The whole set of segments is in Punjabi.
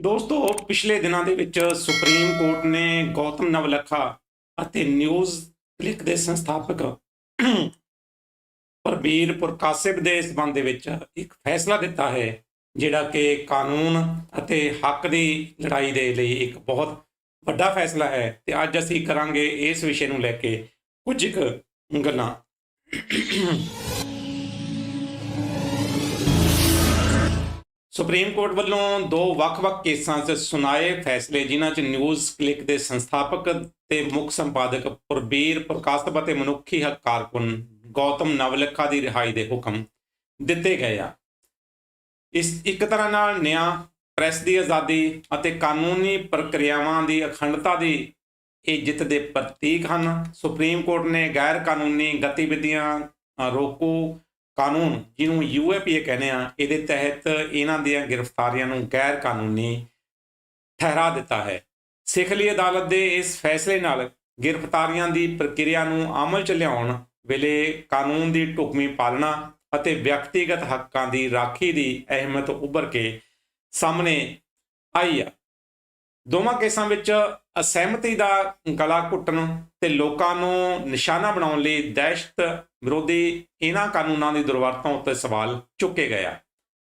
ਦੋਸਤੋ, ਪਿਛਲੇ ਦਿਨਾਂ ਦੇ ਵਿੱਚ ਸੁਪਰੀਮ ਕੋਰਟ ਨੇ ਗੌਤਮ ਨਵਲਖਾ ਅਤੇ ਨਿਊਜ਼ ਕਲਿੱਕ ਦੇ ਸੰਸਥਾਪਕ ਪ੍ਰਬੀਰ ਪੁਰਕਾਸਿਬ ਦੇ ਸਬੰਧ ਦੇ ਵਿੱਚ ਇੱਕ ਫੈਸਲਾ ਦਿੱਤਾ ਹੈ, ਜਿਹੜਾ ਕਿ ਕਾਨੂੰਨ ਅਤੇ ਹੱਕ ਦੀ ਲੜਾਈ ਦੇ ਲਈ ਇੱਕ ਬਹੁਤ ਵੱਡਾ ਫੈਸਲਾ ਹੈ ਤੇ ਅੱਜ ਅਸੀਂ ਕਰਾਂਗੇ ਇਸ ਵਿਸ਼ੇ ਨੂੰ ਲੈ ਕੇ ਕੁਝ ਕੁ ਗੱਲਾਂ। ਸੁਪਰੀਮ ਕੋਰਟ ਵੱਲੋਂ ਦੋ ਵੱਖ-ਵੱਖ ਕੇਸਾਂ 'ਚ ਸੁਣਾਏ ਫੈਸਲੇ ਜਿਨ੍ਹਾਂ 'ਚ ਨਿਊਜ਼ ਕਲਿੱਕ ਦੇ ਸੰਸਥਾਪਕ ਤੇ ਮੁੱਖ ਸੰਪਾਦਕ ਪ੍ਰਬੀਰ ਪ੍ਰਕਾਸ਼ਤ ਅਤੇ ਮਨੁੱਖੀ ਹੱਕ ਕਾਰਕੁਨ ਗੌਤਮ ਨਵਲਖਾ ਦੀ ਰਿਹਾਈ ਦੇ ਹੁਕਮ ਦਿੱਤੇ ਗਏ ਆ। ਇਸ ਇੱਕ ਤਰ੍ਹਾਂ ਨਾਲ ਨਿਆਂ ਪ੍ਰੈਸ ਦੀ ਆਜ਼ਾਦੀ ਅਤੇ ਕਾਨੂੰਨੀ ਪ੍ਰਕਿਰਿਆਵਾਂ ਦੀ ਅਖੰਡਤਾ ਦੀ ਇਹ ਜਿੱਤ ਦੇ ਪ੍ਰਤੀਕ ਹਨ। ਸੁਪਰੀਮ ਕੋਰਟ ਨੇ ਗੈਰ ਕਾਨੂੰਨੀ ਗਤੀਵਿਧੀਆਂ ਅ, ਰੋਕੂ ਕਾਨੂੰਨ ਜਿਹਨੂੰ ਯੂਏਪੀਏ ਕਹਿੰਦੇ ਆ, ਇਹਦੇ ਤਹਿਤ ਇਹਨਾਂ ਦੀਆਂ ਗ੍ਰਿਫਤਾਰੀਆਂ ਨੂੰ ਗੈਰ ਕਾਨੂੰਨੀ ਠਹਿਰਾ ਦਿੱਤਾ ਹੈ। ਸਿਖਲੀ ਅਦਾਲਤ ਦੇ ਇਸ ਫੈਸਲੇ ਨਾਲ ਗ੍ਰਿਫਤਾਰੀਆਂ ਦੀ ਪ੍ਰਕਿਰਿਆ ਨੂੰ ਅਮਲ ਚ ਲਿਆਉਣ ਵੇਲੇ ਕਾਨੂੰਨ ਦੀ ਢੁਕਵੀਂ ਪਾਲਣਾ ਅਤੇ ਵਿਅਕਤੀਗਤ ਹੱਕਾਂ ਦੀ ਰਾਖੀ ਦੀ ਅਹਿਮਤ ਉੱਭਰ ਕੇ ਸਾਹਮਣੇ ਆਈ ਆ। ਦੋਵਾਂ ਕੇਸਾਂ ਵਿੱਚ ਅਸਹਿਮਤੀ ਦਾ ਗਲਾ ਘੁੱਟਣ ਤੇ ਲੋਕਾਂ ਨੂੰ ਨਿਸ਼ਾਨਾ ਬਣਾਉਣ ਲਈ ਦਹਿਸ਼ਤ ਵਿਰੋਧੀ ਇਹਨਾਂ ਕਾਨੂੰਨਾਂ ਦੀ ਦੁਰਵਰਤੋਂ ਉੱਤੇ ਸਵਾਲ ਚੁੱਕੇ ਗਏ ਆ।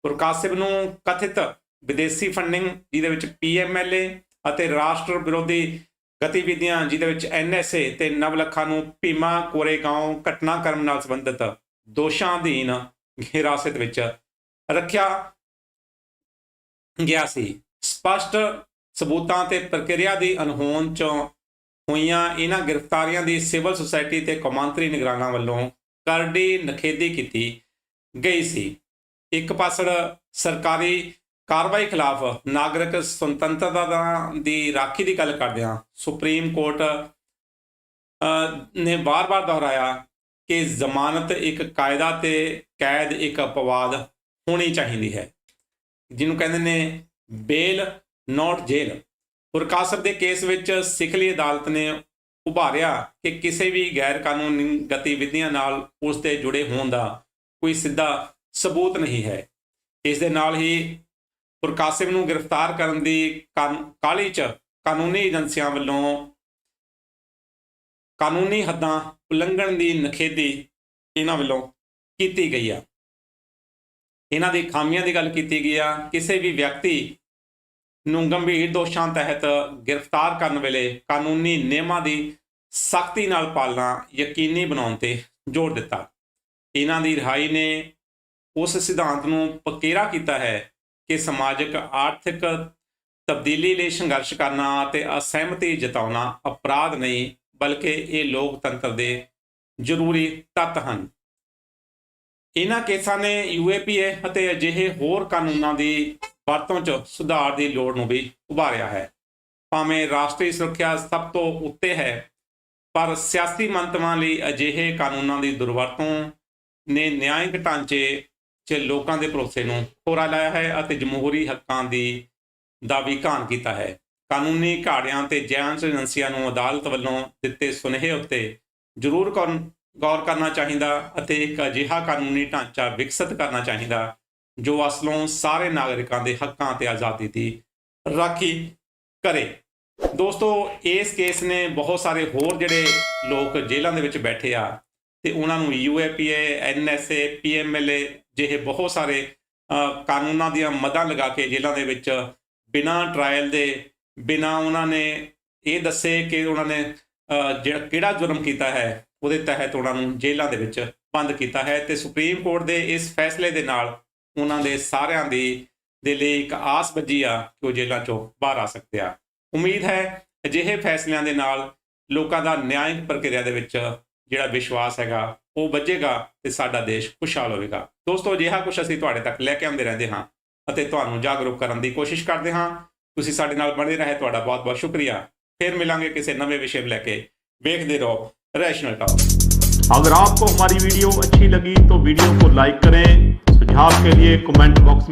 ਪ੍ਰਕਾਸ਼ਿਵ ਨੂੰ ਕਥਿਤ ਵਿਦੇਸ਼ੀ ਫੰਡਿੰਗ ਜਿਹਦੇ ਵਿੱਚ ਪੀਐਮਐਲਏ ਅਤੇ ਰਾਸ਼ਟਰ ਵਿਰੋਧੀ ਗਤੀਵਿਧੀਆਂ ਜਿਹਦੇ ਵਿੱਚ ਐਨਐਸਏ ਤੇ ਨਵਲਖਾ ਨੂੰ ਭੀਮਾ ਕੋਰੇਗਾਂਵ ਘਟਨਾਕ੍ਰਮ ਨਾਲ ਸੰਬੰਧਿਤ ਦੋਸ਼ਾਂ ਅਧੀਨ ਹਿਰਾਸਤ ਵਿੱਚ ਰੱਖਿਆ ਗਿਆ ਸੀ। ਸਪਸ਼ਟ ਸਬੂਤਾਂ ਤੇ ਪ੍ਰਕਿਰਿਆ ਦੀ ਅਣਹੋਂਦ ਚੋਂ ਹੋਈਆਂ ਇਹਨਾਂ ਗ੍ਰਿਫਤਾਰੀਆਂ ਦੀ ਸਿਵਲ ਸੁਸਾਇਟੀ ਤੇ ਕੌਮਾਂਤਰੀ ਨਿਗਰਾਨਾਂ ਵੱਲੋਂ ਕਰਡੀ ਨਖੇਦੀ ਕੀਤੀ ਗਈ ਸੀ। ਇੱਕ ਪਾਸੜ ਸਰਕਾਰੀ ਕਾਰਵਾਈ ਖਿਲਾਫ ਨਾਗਰਿਕ ਸੁਤੰਤਰਤਾ ਦੀ ਰਾਖੀ ਦੀ ਗੱਲ ਕਰਦਿਆਂ ਸੁਪਰੀਮ ਕੋਰਟ ਨੇ ਵਾਰ-ਵਾਰ ਦੁਹਰਾਇਆ ਕਿ ਜ਼ਮਾਨਤ ਇੱਕ ਕਾਇਦਾ ਤੇ ਕੈਦ ਇੱਕ ਅਪਵਾਦ ਹੋਣੀ ਚਾਹੀਦੀ ਹੈ। ਜਿਹਨੂੰ ਕਹਿੰਦੇ ਨੇ ਬੇਲ ਨਾਟ ਜੇਲ ਪੁਰਕਾਸਰ ਦੇ ਕੇਸ ਵਿੱਚ ਸਿਖਲੀ ਅਦਾਲਤ ਨੇ ਉਭਾਰਿਆ ਕਿ ਕਿਸੇ ਵੀ ਗੈਰ ਕਾਨੂੰਨੀ ਗਤੀਵਿਧੀਆਂ ਨਾਲ ਉਸ ਦੇ ਜੁੜੇ ਹੋਣ ਦਾ ਕੋਈ ਸਿੱਧਾ ਸਬੂਤ ਨਹੀਂ ਹੈ। ਇਸ ਦੇ ਨਾਲ ਹੀ ਪੁਰਕਾਸਿਮ ਨੂੰ ਗ੍ਰਿਫਤਾਰ ਕਰਨ ਦੀ ਕਾਨ- ਕਾਹਲੀ 'ਚ ਕਾਨੂੰਨੀ ਏਜੰਸੀਆਂ ਵੱਲੋਂ ਕਾਨੂੰਨੀ ਹੱਦਾਂ ਉਲੰਘਣ ਦੀ ਨਖੇਦੀ ਇਹਨਾਂ ਵੱਲੋਂ ਕੀਤੀ ਗਈ ਆ। ਇਹਨਾਂ ਦੀ ਖਾਮੀਆਂ ਦੀ ਗੱਲ ਕੀਤੀ ਗਈ ਆ। ਕਿਸੇ ਵੀ ਵਿਅਕਤੀ ਨੂੰ ਗੰਭੀਰ ਦੋਸ਼ਾਂ ਤਹਿਤ ਗ੍ਰਿਫਤਾਰ ਕਰਨ ਵੇਲੇ ਕਾਨੂੰਨੀ ਨਿਯਮਾਂ ਦੀ ਸਖਤੀ ਨਾਲ ਪਾਲਣਾ ਯਕੀਨੀ ਬਣਾਉਣ ਤੇ ਜ਼ੋਰ ਦਿੱਤਾ। ਇਹਨਾਂ ਦੀ ਰਿਹਾਈ ਨੇ ਉਸ ਸਿਧਾਂਤ ਨੂੰ ਪਕੇਰਾ ਕੀਤਾ ਹੈ ਕਿ ਸਮਾਜਿਕ, ਆਰਥਿਕ ਤਬਦੀਲੀ ਲਈ ਸੰਘਰਸ਼ ਕਰਨਾ ਅਤੇ ਅਸਹਿਮਤੀ ਜਤਾਉਣਾ ਅਪਰਾਧ ਨਹੀਂ, ਬਲਕਿ ਇਹ ਲੋਕਤੰਤਰ ਦੇ ਜ਼ਰੂਰੀ ਤੱਤ ਹਨ। ਇਹਨਾਂ ਕੇਸਾਂ ਨੇ ਯੂਏਪੀਏ ਅਤੇ ਅਜਿਹੇ ਹੋਰ ਕਾਨੂੰਨਾਂ ਦੀ ਵਰਤੋਂ 'ਚ ਸੁਧਾਰ ਦੀ ਲੋੜ ਨੂੰ ਵੀ ਉਭਾਰਿਆ ਹੈ। ਭਾਵੇਂ ਰਾਸ਼ਟਰੀ ਸੁਰੱਖਿਆ ਸਭ ਤੋਂ ਉੱਤੇ ਹੈ, ਪਰ ਸਿਆਸੀ ਮੰਤਵਾਂ ਲਈ ਅਜਿਹੇ ਕਾਨੂੰਨਾਂ ਦੀ ਦੁਰਵਰਤੋਂ ਨੇ ਨਿਆਂਇਕ ਢਾਂਚੇ 'ਚ ਲੋਕਾਂ ਦੇ ਭਰੋਸੇ ਨੂੰ ਖੋਰਾ ਲਾਇਆ ਹੈ ਅਤੇ ਜਮਹੂਰੀ ਹੱਕਾਂ ਦੀ ਦਾ ਵੀ ਘਾਣ ਕੀਤਾ ਹੈ। ਕਾਨੂੰਨੀ ਘਾੜਿਆਂ ਤੇ ਜਾਂਚ ਏਜੰਸੀਆਂ ਨੂੰ ਅਦਾਲਤ ਵੱਲੋਂ ਦਿੱਤੇ ਸੁਨੇਹੇ ਉੱਤੇ ਜ਼ਰੂਰ ਕਰਨ- ਗੌਰ ਕਰਨਾ ਚਾਹੀਦਾ ਅਤੇ ਇੱਕ ਅਜਿਹਾ ਕਾਨੂੰਨੀ ਢਾਂਚਾ ਵਿਕਸਿਤ ਕਰਨਾ ਚਾਹੀਦਾ ਜੋ ਅਸਲੋਂ ਸਾਰੇ ਨਾਗਰਿਕਾਂ ਦੇ ਹੱਕਾਂ ਤੇ ਆਜ਼ਾਦੀ ਦੀ ਰਾਖੀ ਕਰੇ। ਦੋਸਤੋ, ਇਸ ਕੇਸ ਨੇ ਬਹੁਤ ਸਾਰੇ ਹੋਰ ਜਿਹੜੇ ਲੋਕ ਜੇਲ੍ਹਾਂ ਦੇ ਵਿੱਚ ਬੈਠੇ ਆ ਤੇ ਉਹਨਾਂ ਨੂੰ ਯੂਏਪੀਏ ਐਨਐਸਏ ਪੀਐਮਐਲਏ ਜਿਹੇ ਬਹੁਤ ਸਾਰੇ ਕਾਨੂੰਨਾਂ ਦੀਆਂ ਮਦਾਂ ਲਗਾ ਕੇ ਜੇਲ੍ਹਾਂ ਦੇ ਵਿੱਚ ਬਿਨਾਂ ਟ੍ਰਾਇਲ ਦੇ, ਬਿਨਾਂ ਉਹਨਾਂ ਨੇ ਇਹ ਦੱਸੇ ਕਿ ਉਹਨਾਂ ਨੇ ਜਿਹੜਾ ਕਿਹੜਾ ਜੁਰਮ ਕੀਤਾ ਹੈ, ਉਹਦੇ ਤਹਿਤ ਉਹਨਾਂ ਨੂੰ ਜੇਲ੍ਹਾਂ ਦੇ ਵਿੱਚ ਬੰਦ ਕੀਤਾ ਹੈ ਤੇ ਸੁਪਰੀਮ ਕੋਰਟ ਦੇ ਇਸ ਫੈਸਲੇ ਦੇ ਨਾਲ ਉਹਨਾਂ ਦੇ ਸਾਰਿਆਂ ਦੀ ਦੇ ਲਈ ਇੱਕ ਆਸ ਵੱਜੀ ਆ ਕਿ ਉਹ ਜੇਲ੍ਹਾਂ ਚੋਂ ਬਾਹਰ ਆ ਸਕਦੇ ਆ ਉਮੀਦ ਹੈ ਅਜਿਹੇ ਫੈਸਲਿਆਂ ਦੇ ਨਾਲ ਲੋਕਾਂ ਦਾ ਨਿਆਂਇਕ ਪ੍ਰਕਿਰਿਆ ਦੇ ਵਿੱਚ ਜਿਹੜਾ ਵਿਸ਼ਵਾਸ ਹੈਗਾ ਉਹ ਵੱਜੇਗਾ ਤੇ ਸਾਡਾ ਦੇਸ਼ ਖੁਸ਼ਹਾਲ ਹੋਵੇਗਾ ਦੋਸਤੋ ਅਜਿਹਾ ਕੁਝ ਅਸੀਂ ਤੁਹਾਡੇ ਤੱਕ ਲੈ ਕੇ ਆਉਂਦੇ ਰਹਿੰਦੇ ਹਾਂ ਅਤੇ ਤੁਹਾਨੂੰ ਜਾਗਰੂਕ ਕਰਨ ਦੀ ਕੋਸ਼ਿਸ਼ ਕਰਦੇ ਹਾਂ ਤੁਸੀਂ ਸਾਡੇ ਨਾਲ ਬਣੇ ਰਹੇ ਤੁਹਾਡਾ ਬਹੁਤ ਬਹੁਤ ਸ਼ੁਕਰੀਆ ਫਿਰ ਮਿਲਾਂਗੇ ਕਿਸੇ ਨਵੇਂ ਵਿਸ਼ੇ ਨੂੰ ਲੈ ਕੇ ਵੇਖਦੇ ਰਹੋ ਰੈਸ਼ਨਲ ਟਾਕ अगर आपको हमारी वीडियो अच्छी लगी तो वीडियो को लाइक करें सुझाव के लिए कमेंट बॉक्स में